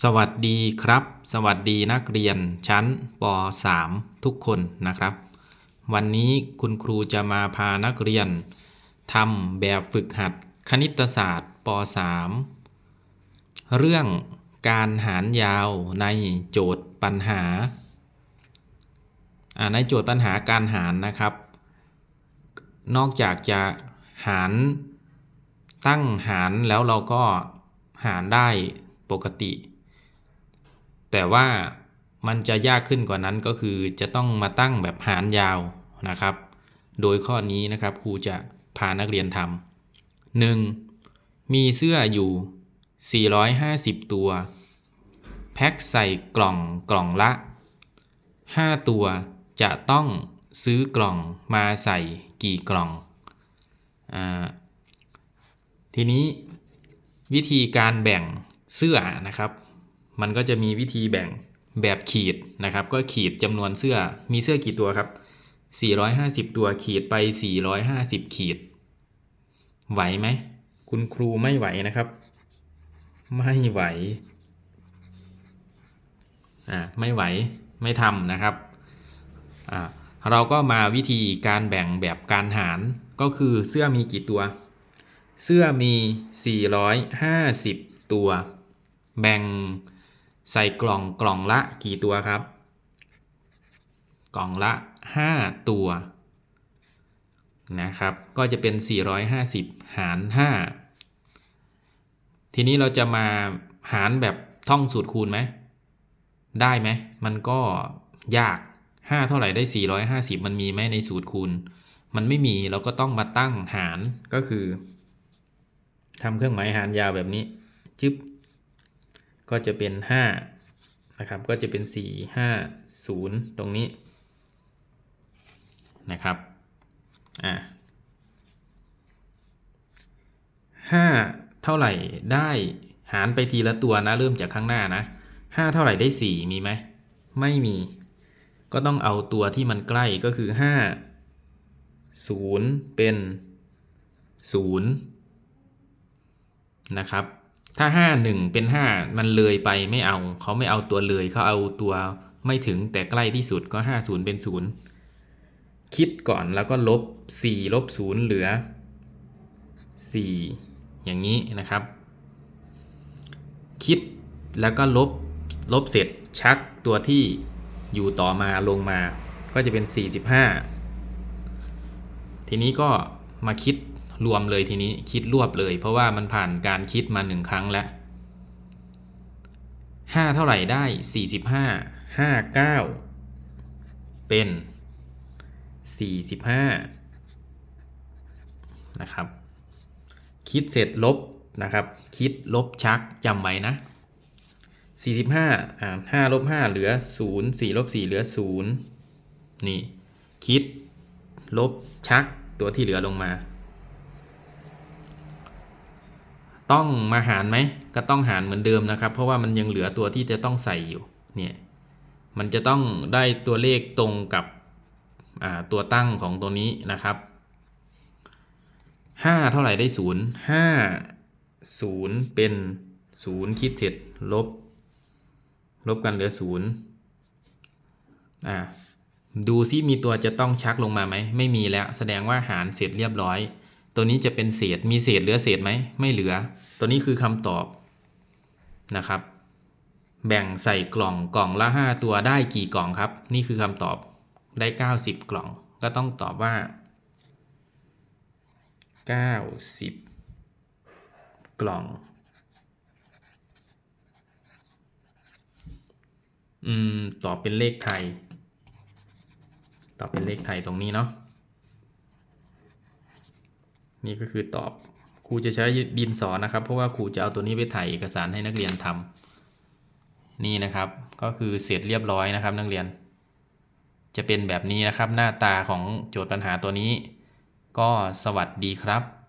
สวัสดีครับ สวัสดีนักเรียนชั้นป .3 ทุกคนนะครับ วันนี้คุณครูจะมาพานักเรียนทำแบบฝึกหัดคณิตศาสตร์ป .3 เรื่องการหารยาวในโจทย์ปัญหาอ่าในโจทย์ปัญหาการหารนะครับ นอกจากจะหารตั้งหารแล้วเราก็หารได้ปกติ แต่ว่ามันจะยากขึ้นกว่านั้นก็คือจะต้องมาตั้งแบบหารยาวนะครับ โดยข้อนี้นะครับครูจะพานักเรียนทำหนึ่งมีเสื้ออยู่ 450 ตัว แพ็คใส่กล่องกล่องละ 5 ตัวจะต้องซื้อกล่องมาใส่กี่กล่องอทีนี้วิธีการแบ่งเสื้อนะครับ มันก็จะมีวิธีแบ่งแบบขีดนะครับ ก็ขีดจำนวนเสื้อมีเสื้อกี่ตัวครับ 450 ตัวขีดไป 450 ขีด ไหวไหม คุณครูไม่ไหวนะครับ ไม่ไหวอ่าไม่ไหวไม่ทำนะครับอ่าเราก็มาวิธีการแบ่งแบบการหารก็คือเสื้อมีกี่ตัว เสื้อมี 450 ตัว แบ่ง ใส่กล่องกล่องละกี่ตัวครับ กล่องละ 5 ตัวนะครับ ก็จะเป็น 450 หาร 5 ทีนี้เราจะมาหารแบบท่องสูตรคูณไหม ได้ไหม มันก็ยาก 5 เท่าไหร่ได้ 450 มันมีไหมในสูตรคูณ มันไม่มีเราก็ต้องมาตั้งหารก็คือทำเครื่องหมายหารยาวแบบนี้ จึ๊บ ก็จะเป็น5นะครับก็จะเป็น 4 5 0 ตรงนี้นะครับอ่า5เท่าไหร่ได้หารไปทีละตัวนะ เริ่มจากข้างหน้านะ5เท่าไหร่ได้4มีไหมไม่มี ก็ต้องเอาตัวที่มันใกล้ก็คือ5 0เป็น0นะครับ ถ้า5 1เป็น5มันเลยไปไม่เอา เขาไม่เอาตัวเลยเขาเอาตัวไม่ถึงแต่ใกล้ที่สุดก็5 0เป็น0คิดก่อนแล้วก็ลบ4ลบ0เหลือ4อย่างนี้นะครับ คิดแล้วก็ลบลบเสร็จชักตัวที่อยู่ต่อมาลงมาก็จะเป็น 45 ทีนี้ก็มาคิด รวมเลยทีนี้คิดรวบเลย เพราะว่ามันผ่านการคิดมาหนึ่งครั้งแล้ว5เท่าไหร่ได้45 5 9เป็น45นะครับ คิดเสร็จลบนะครับ คิดลบชักจำไว้นะ45อ่า5ลบ5เหลือ0 4ลบ4เหลือ0นี่ คิด ลบชักตัวที่เหลือลงมา ต้องมาหารไหมก็ต้องหารเหมือนเดิมนะครับ เพราะว่ามันยังเหลือตัวที่จะต้องใส่อยู่เนี่ยมันจะต้องได้ตัวเลขตรงกับตัวตั้งของตัวนี้นะครับ 5 เท่าไหร่ได้ 0 5 0 เป็น 0 คิดเสร็จลบ ลบกันเหลือ 0อ่าดูซิมีตัวจะต้องชักลงมาไหม ไม่มีแล้ว แสดงว่าหารเสร็จเรียบร้อย ตัวนี้จะเป็นเศษ มีเศษเหลือเศษไหม ไม่เหลือ ตัวนี้คือคำตอบนะครับ แบ่งใส่กล่องกล่องละ 5 ตัวได้กี่กล่องครับ นี่คือคำตอบได้ 90 กล่อง ก็ต้องตอบว่า 90 กล่อง อืม ตอบเป็นเลขไทย ตอบเป็นเลขไทยตรงนี้เนาะ นี่ก็คือตอบครูจะใช้ดินสอนะครับ เพราะว่าครูจะเอาตัวนี้ไปถ่ายเอกสารให้นักเรียนทำนี่นะครับ ก็คือเสร็จเรียบร้อยนะครับ นักเรียน จะเป็นแบบนี้นะครับ หน้าตาของโจทย์ปัญหาตัวนี้ ก็สวัสดีครับ